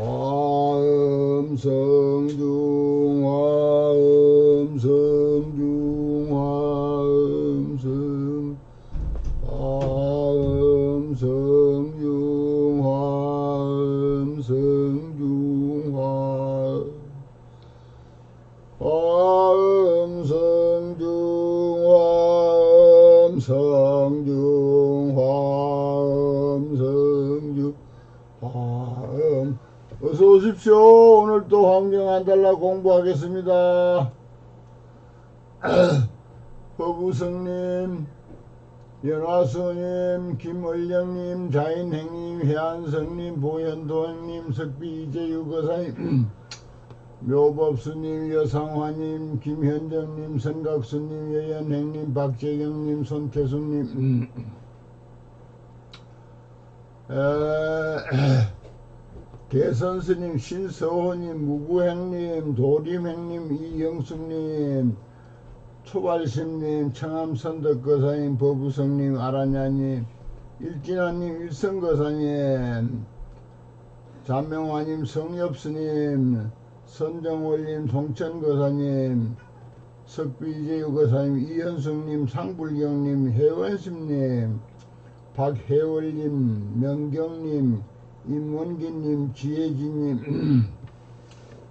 화음 성 하겠습니다. 허부성님, 연화수님, 김을령님, 자인행님, 해안성님, 보현도행님, 석비 이재유 거사님, 묘법수님, 여상화님, 김현정님, 선각수님, 여연행님, 박재경님, 손태수님, 에, 대선스님, 신서호님, 무구행님, 도림행님, 이영숙님, 초발심님, 청암선덕거사님, 법우성님, 아라냐님, 일진아님, 일성거사님, 잔명화님, 성엽스님, 선정월님, 송천거사님, 석비제유거사님, 이현숙님, 상불경님, 혜원심님, 박혜월님, 명경님, 임원기님, 지혜진님,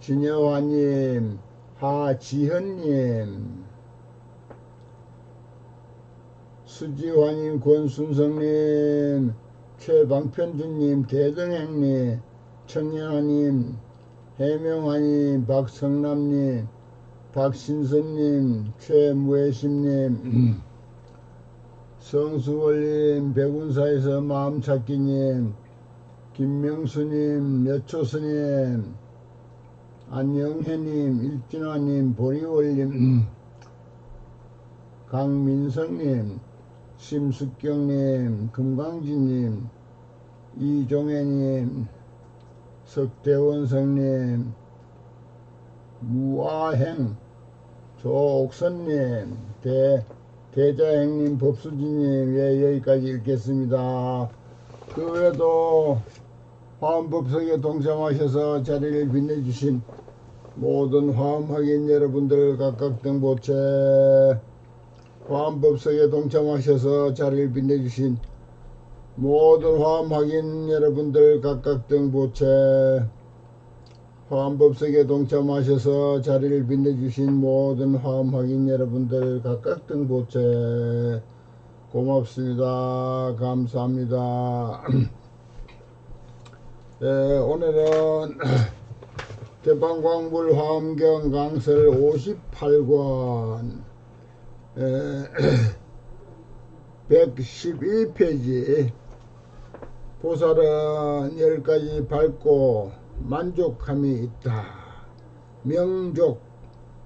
진여화님, 하지현님, 수지화님, 권순성님, 최방편주님, 대등행님, 청년화님, 해명화님, 박성남님, 박신선님, 최무혜심님, 성수월님, 백운사에서 마음찾기님, 김명수님, 여초스님, 안영혜님, 일진화님, 보리월님, 강민성님, 심숙경님, 금강진님, 이종혜님, 석대원성님, 무아행, 조옥선님, 대, 대자행님, 법수진님, 예, 여기까지 읽겠습니다. 그 외에도 화엄법석에 동참하셔서 자리를 빛내주신 모든 화엄학인 여러분들 각각 등보채 화엄법석에 동참하셔서 자리를 빛내주신 모든 화엄학인 여러분들 각각 등보채 화엄법석에 동참하셔서 자리를 빛내주신 모든 화엄학인 여러분들 각각 등보채 고맙습니다. 감사합니다. 네, 오늘은 대방광불 화엄경 강설 58권 111페이지 보살은 열 가지 밝고 만족함이 있다. 명족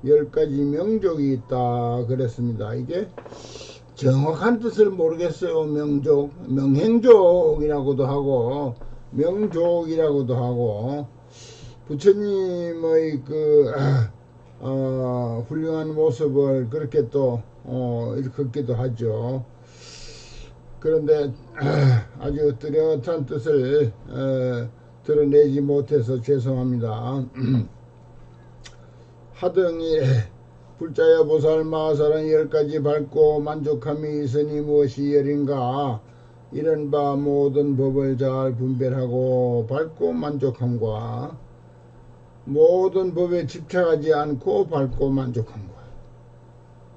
열 가지 명족이 있다 그랬습니다. 이게 정확한 뜻을 모르겠어요. 명족, 명행족이라고도 하고 명족이라고도 하고 부처님의 그 어, 훌륭한 모습을 그렇게 또 어, 일컫기도 하죠. 그런데 아주 뚜렷한 뜻을 어, 드러내지 못해서 죄송합니다. 하등이 불자여 보살 마살은 열 가지 밝고 만족함이 있으니 무엇이 열인가? 이런 바 모든 법을 잘 분별하고 밝고 만족함과 모든 법에 집착하지 않고 밝고 만족함과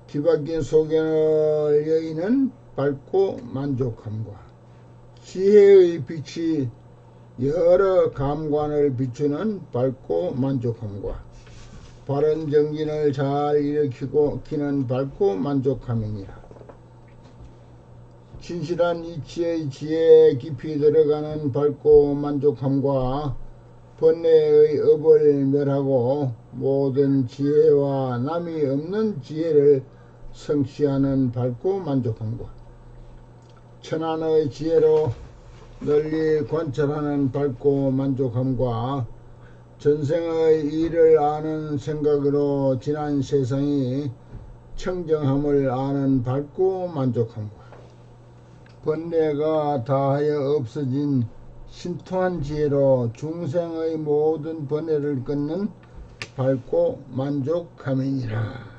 뒤바뀐 소견을 여인은 밝고 만족함과 지혜의 빛이 여러 감관을 비추는 밝고 만족함과 바른 정진을 잘 일으키고 키는 밝고 만족함이니라. 진실한 이치의 지혜에 깊이 들어가는 밝고 만족함과 번뇌의 업을 멸하고 모든 지혜와 남이 없는 지혜를 성취하는 밝고 만족함과 천안의 지혜로 널리 관찰하는 밝고 만족함과 전생의 일을 아는 생각으로 지난 세상이 청정함을 아는 밝고 만족함과 번뇌가 다하여 없어진 신통한 지혜로 중생의 모든 번뇌를 끊는 밝고 만족함이니라.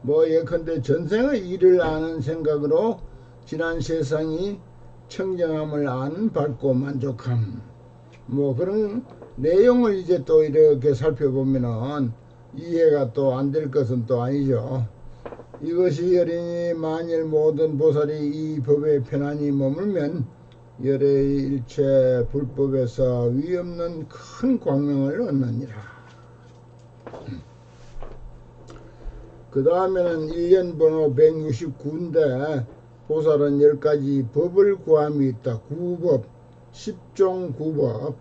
뭐 예컨대 전생의 일을 아는 생각으로 지난 세상이 청정함을 아는 밝고 만족함. 뭐 그런 내용을 이제 또 이렇게 살펴보면은 이해가 또 안 될 것은 또 아니죠. 이것이 여린이 만일 모든 보살이 이 법에 편안히 머물면 열의 일체 불법에서 위없는 큰 광명을 얻느니라. 그 다음에는 1년 번호 169인데 보살은 10가지 법을 구함이 있다. 구법, 10종 구법.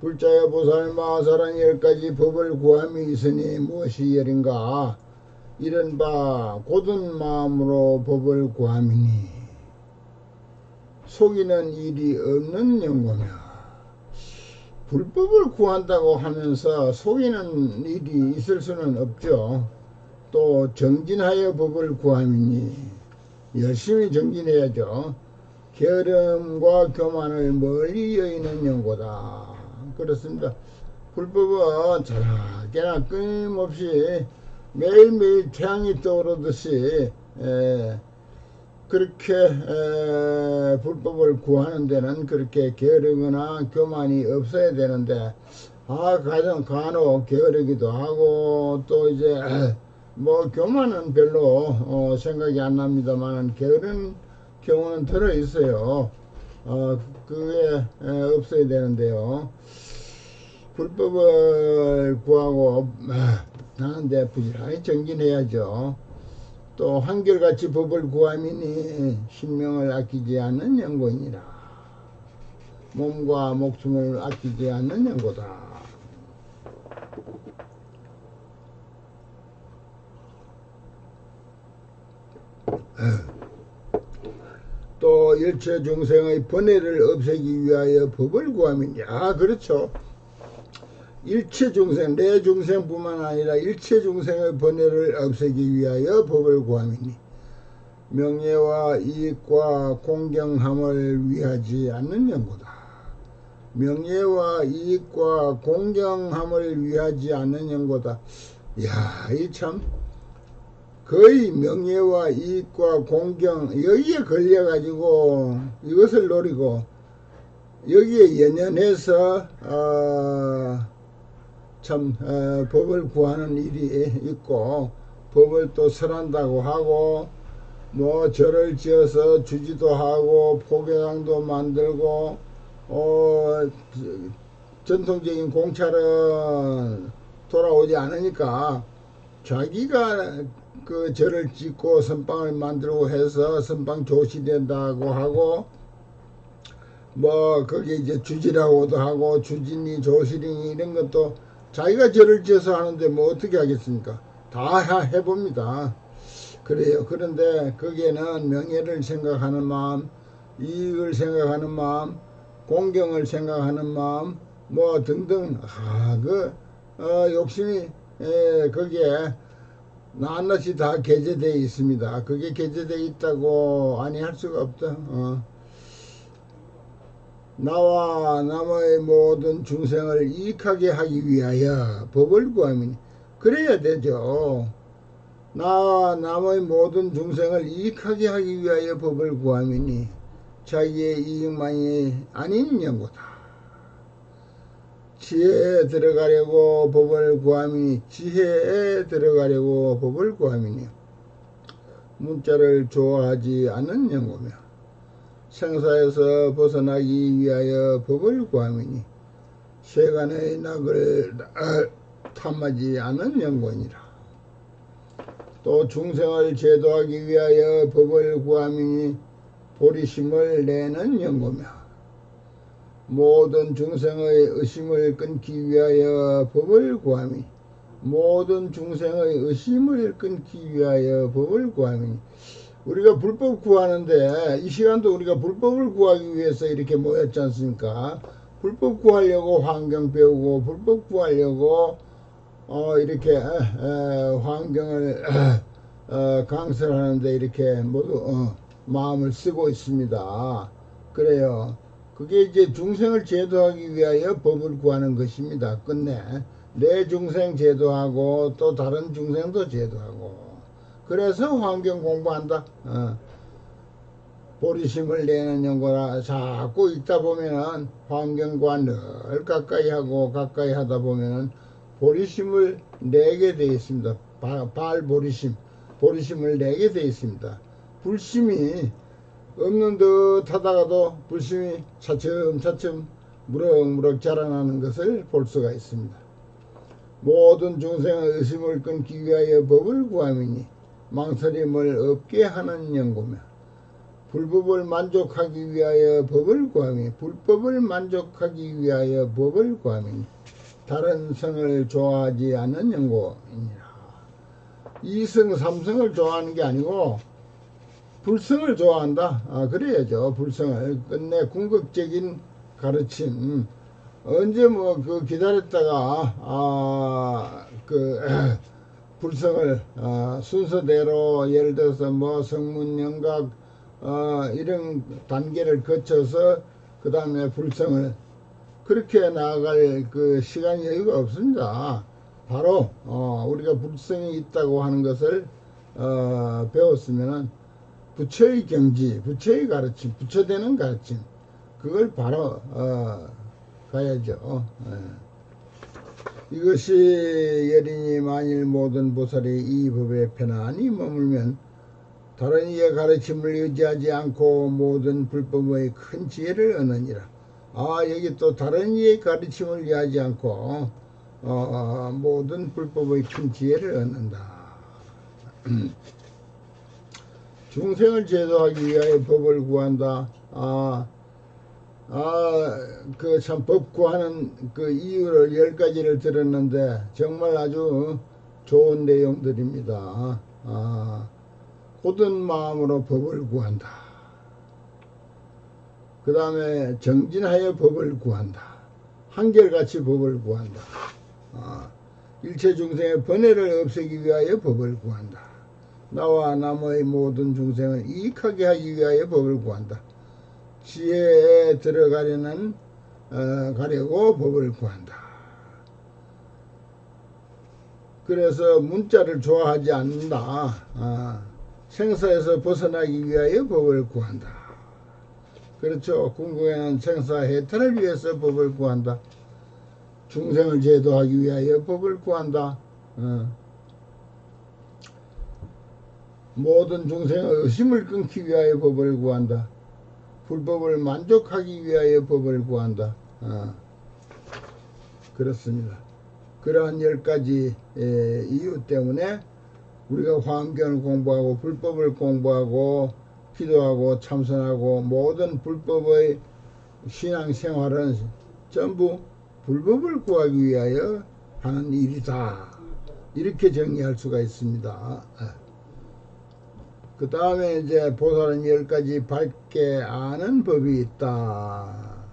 불자의 보살 마살은 10가지 법을 구함이 있으니 무엇이 열인가? 이른바 고든 마음으로 법을 구함이니 속이는 일이 없는 연고며 불법을 구한다고 하면서 속이는 일이 있을 수는 없죠. 또 정진하여 법을 구함이니 열심히 정진해야죠. 게으름과 교만을 멀리 여의는 연고다. 그렇습니다. 불법은 자라게나 끊임없이 매일매일 태양이 떠오르듯이 에, 그렇게 에, 불법을 구하는 데는 그렇게 게으르거나 교만이 없어야 되는데 아 가정 간혹 게으르기도 하고 또 이제 에, 뭐 교만은 별로 어, 생각이 안 납니다만 게으른 경우는 들어 있어요. 어, 그게 에, 없어야 되는데요. 불법을 구하고 아, 하는데 부지런히 정진해야죠. 또 한결같이 법을 구함이니 신명을 아끼지 않는 연고이니라. 몸과 목숨을 아끼지 않는 연고다. 또 일체 중생의 번뇌를 없애기 위하여 법을 구함이니 아 그렇죠. 일체 중생, 내 중생뿐만 아니라 일체 중생의 번뇌를 없애기 위하여 법을 구함이니 명예와 이익과 공경함을 위하지 않는 연고다. 명예와 이익과 공경함을 위하지 않는 연고다. 야, 이 참 거의 명예와 이익과 공경 여기에 걸려 가지고 이것을 노리고 여기에 연연해서 어, 참 어, 법을 구하는 일이 있고 법을 또 설한다고 하고 뭐 절을 지어서 주지도 하고 포교당도 만들고 어, 전통적인 공찰은 돌아오지 않으니까 자기가 그 절을 짓고 선방을 만들고 해서 선방 조시된다고 하고 뭐 거기 이제 주지라고도 하고 주진이 조시링이 이런 것도 자기가 절을 지어서 하는데 뭐 어떻게 하겠습니까? 다 해봅니다. 그래요. 그런데 거기에는 명예를 생각하는 마음, 이익을 생각하는 마음, 공경을 생각하는 마음, 뭐 등등, 아, 그, 어, 욕심이, 에, 거기에 낱낱이 다 게재되어 있습니다. 그게 게재되어 있다고 아니 할 수가 없다. 어. 나와 남의 모든 중생을 이익하게 하기 위하여 법을 구하면 그래야 되죠. 나와 남의 모든 중생을 이익하게 하기 위하여 법을 구하면이 자기의 이익만이 아닌 연고다. 지혜에 들어가려고 법을 구하니 지혜에 들어가려고 법을 구하니 문자를 좋아하지 않는 연고며 생사에서 벗어나기 위하여 법을 구함이니 세간의 낙을 탐하지 않은 연고니라. 또 중생을 제도하기 위하여 법을 구함이니 보리심을 내는 연고며 모든 중생의 의심을 끊기 위하여 법을 구함이 모든 중생의 의심을 끊기 위하여 법을 구함이니 우리가 불법 구하는데 이 시간도 우리가 불법을 구하기 위해서 이렇게 모였지 않습니까? 불법 구하려고 환경 배우고 불법 구하려고 어 이렇게 에, 에, 환경을 어, 강설하는데 이렇게 모두 어, 마음을 쓰고 있습니다. 그래요. 그게 이제 중생을 제도하기 위하여 법을 구하는 것입니다. 끝내 내 중생 제도하고 또 다른 중생도 제도하고 그래서 환경 공부한다. 어. 보리심을 내는 연구라 자꾸 있다 보면은 환경과 늘 가까이 하고 가까이 하다 보면은 보리심을 내게 되어 있습니다. 발 보리심, 보리심을 내게 되어 있습니다. 불심이 없는 듯 하다가도 불심이 차츰차츰 무럭무럭 자라나는 것을 볼 수가 있습니다. 모든 중생의 의심을 끊기 위하여 법을 구함이니 망설임을 없게 하는 연구며 불법을 만족하기 위하여 법을 구함이 불법을 만족하기 위하여 법을 구함이 다른 성을 좋아하지 않는 연고이니라. 이성 삼성을 좋아하는 게 아니고 불성을 좋아한다. 아 그래야죠. 불성을 끝내 궁극적인 가르침. 언제 뭐 그 기다렸다가 아그 불성을 아, 순서대로 예를 들어서 뭐 성문 영각 어, 이런 단계를 거쳐서 그 다음에 불성을 그렇게 나아갈 그 시간 여유가 없습니다. 바로 어, 우리가 불성이 있다고 하는 것을 어, 배웠으면은 부처의 경지, 부처의 가르침, 부처되는 가르침 그걸 바로 어, 가야죠. 예. 이것이 여린이 만일 모든 보살이 이 법에 편안히 머물면 다른 이의 가르침을 의지하지 않고 모든 불법의 큰 지혜를 얻느니라. 아 여기 또 다른 이의 가르침을 의하지 않고 어, 어, 모든 불법의 큰 지혜를 얻는다. 중생을 제도하기 위하여 법을 구한다. 아, 아, 그 참 법 구하는 그 이유를 열 가지를 들었는데 정말 아주 좋은 내용들입니다. 아, 고든 마음으로 법을 구한다. 그 다음에 정진하여 법을 구한다. 한결같이 법을 구한다. 아, 일체 중생의 번뇌를 없애기 위하여 법을 구한다. 나와 남의 모든 중생을 이익하게 하기 위하여 법을 구한다. 지혜에 들어가려는 어, 가려고 법을 구한다. 그래서 문자를 좋아하지 않는다. 아, 생사에서 벗어나기 위하여 법을 구한다. 그렇죠. 궁극에는 생사 해탈을 위해서 법을 구한다. 중생을 제도하기 위하여 법을 구한다. 어. 모든 중생의 의심을 끊기 위하여 법을 구한다. 불법을 만족하기 위하여 법을 구한다. 어. 그렇습니다. 그러한 열 가지 이유 때문에 우리가 환경을 공부하고 불법을 공부하고 기도하고 참선하고 모든 불법의 신앙생활은 전부 불법을 구하기 위하여 하는 일이다. 이렇게 정리할 수가 있습니다. 그 다음에 이제 보살은 열 가지 밝게 아는 법이 있다.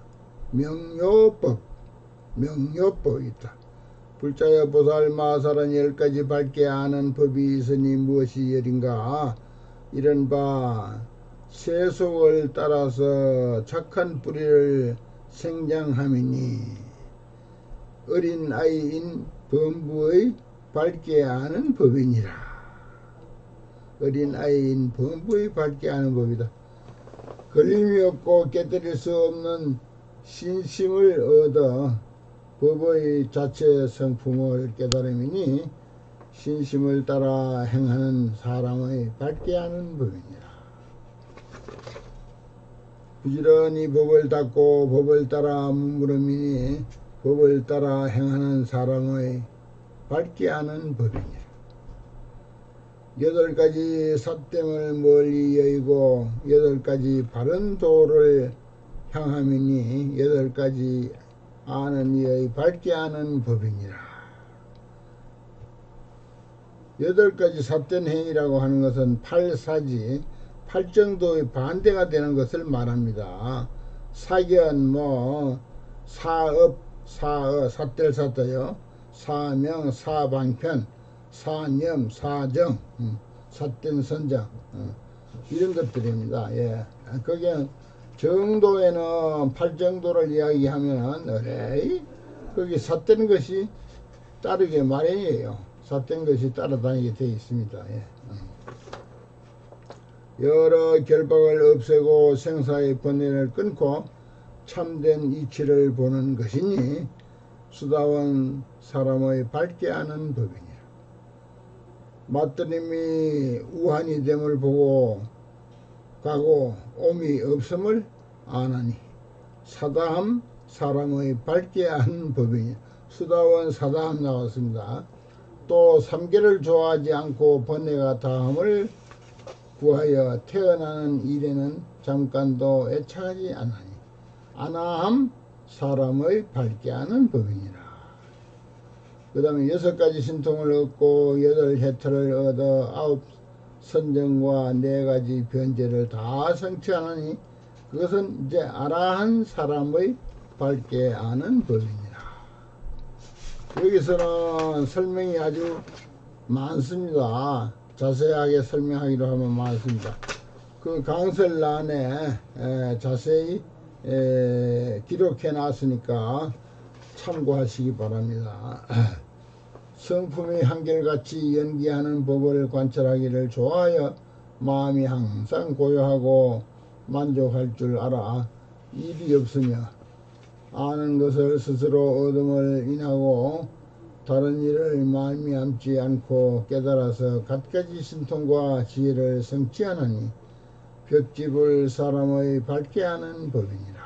명료법, 명료법이 있다. 불자여 보살 마살은 열 가지 밝게 아는 법이 있으니 무엇이 열인가? 이런 바 세속을 따라서 착한 뿌리를 생장함이니 어린 아이인 범부의 밝게 아는 법이니라. 어린 아이인 범부의 밝게 아는 법이다. 걸림이 없고 깨뜨릴 수 없는 신심을 얻어 법의 자체 성품을 깨달음이니 신심을 따라 행하는 사람의 밝게 하는 법이니라. 부지런히 법을 닦고 법을 따라 물음이니 법을 따라 행하는 사람의 밝게 하는 법이니라. 여덟 가지 사땜을 멀리 여의고 여덟 가지 바른 도를 향함이니 여덟 가지 아는 이의 밝게 아는 법이니라. 여덟 가지 삿된 행위라고 하는 것은 팔사지, 팔정도의 반대가 되는 것을 말합니다. 사견, 뭐, 사업, 사어, 삿될 삿대요. 사명, 사방편, 사념, 사정, 음, 삿된 선장, 음, 이런 것들입니다. 예. 그게 정도에는 팔정도를 이야기하면은 어레이 거기 삿된 것이 따르게 마련이에요. 삿된 것이 따라다니게 되어 있습니다. 예. 여러 결박을 없애고 생사의 번뇌를 끊고 참된 이치를 보는 것이니 수다원 사람의 밝게 하는 법이니라. 맞들님이 우한이 됨을 보고 가고 옴이 없음을 아나니 사다함 사람의 밝게 하는 법이니 수다원 사다함 나왔습니다. 또 삼계를 좋아하지 않고 번뇌가 다함을 구하여 태어나는 일에는 잠깐도 애착하지 않으니 아나함 사람의 밝게 하는 법이니라. 그 다음에 여섯 가지 신통을 얻고 여덟 해탈을 얻어 아홉 선정과 네 가지 변제를 다 성취하느니 그것은 이제 아라한 사람의 밝게 아는 법이니라. 여기서는 설명이 아주 많습니다. 자세하게 설명하기로 하면 많습니다. 그 강설란에 에, 자세히 에, 기록해 놨으니까 참고하시기 바랍니다. 성품이 한결같이 연기하는 법을 관찰하기를 좋아하여 마음이 항상 고요하고 만족할 줄 알아 일이 없으며 아는 것을 스스로 얻음을 인하고 다른 일을 말미암지 않고 깨달아서 갖가지 신통과 지혜를 성취하느니 벽집을 사람의 밝게 하는 법이니라.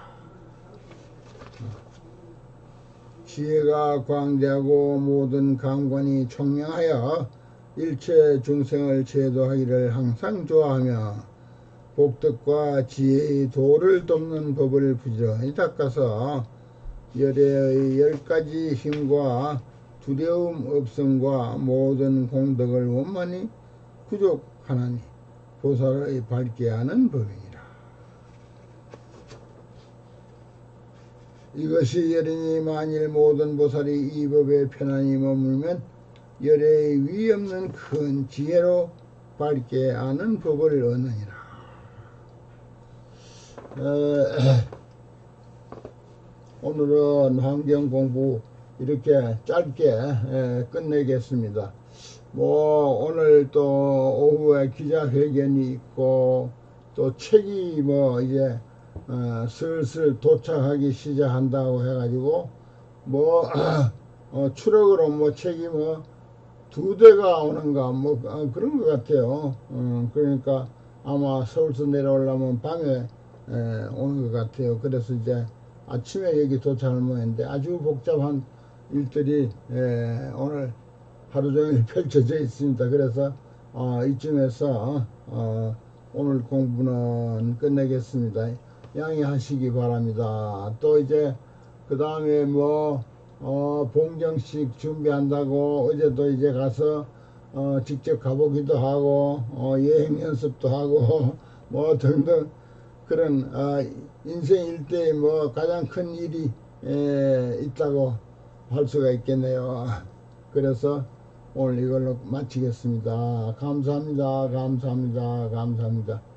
지혜가 광대하고 모든 감관이 총명하여 일체 중생을 제도하기를 항상 좋아하며 복덕과 지혜의 도를 돕는 법을 부지런히 닦아서 열애의 열 가지 힘과 두려움 없음과 모든 공덕을 원만히 구족하나니 보살의 밝게 하는 법이니라. 이것이 열이니 만일 모든 보살이 이 법에 편안히 머물면 열의 위 없는 큰 지혜로 밝게 아는 법을 얻느니라. 어, 오늘은 환경 공부 이렇게 짧게 에, 끝내겠습니다. 뭐 오늘 또 오후에 기자회견이 있고 또 책이 뭐 이제 어, 슬슬 도착하기 시작한다고 해가지고 뭐 어, 추력으로 뭐 책이 뭐두 대가 오는가 뭐 어, 그런 것 같아요. 어, 그러니까 아마 서울서 내려오려면 밤에 에, 오는 것 같아요. 그래서 이제 아침에 여기 도착을 못했는데 아주 복잡한 일들이 에, 오늘 하루 종일 펼쳐져 있습니다. 그래서 어, 이쯤에서 어, 오늘 공부는 끝내겠습니다. 양해하시기 바랍니다. 또 이제 그 다음에 뭐 어, 봉정식 준비한다고 어제도 이제 가서 어, 직접 가보기도 하고 어, 여행 연습도 하고 뭐 등등 그런 어, 인생 일대에 뭐 가장 큰 일이 에, 있다고 할 수가 있겠네요. 그래서 오늘 이걸로 마치겠습니다. 감사합니다. 감사합니다. 감사합니다.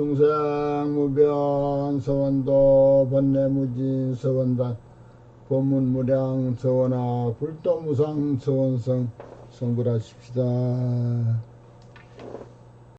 중생무변 서원도 번뇌무진 서원단 법문무량 서원아 불도무상 서원성 성불하십시다.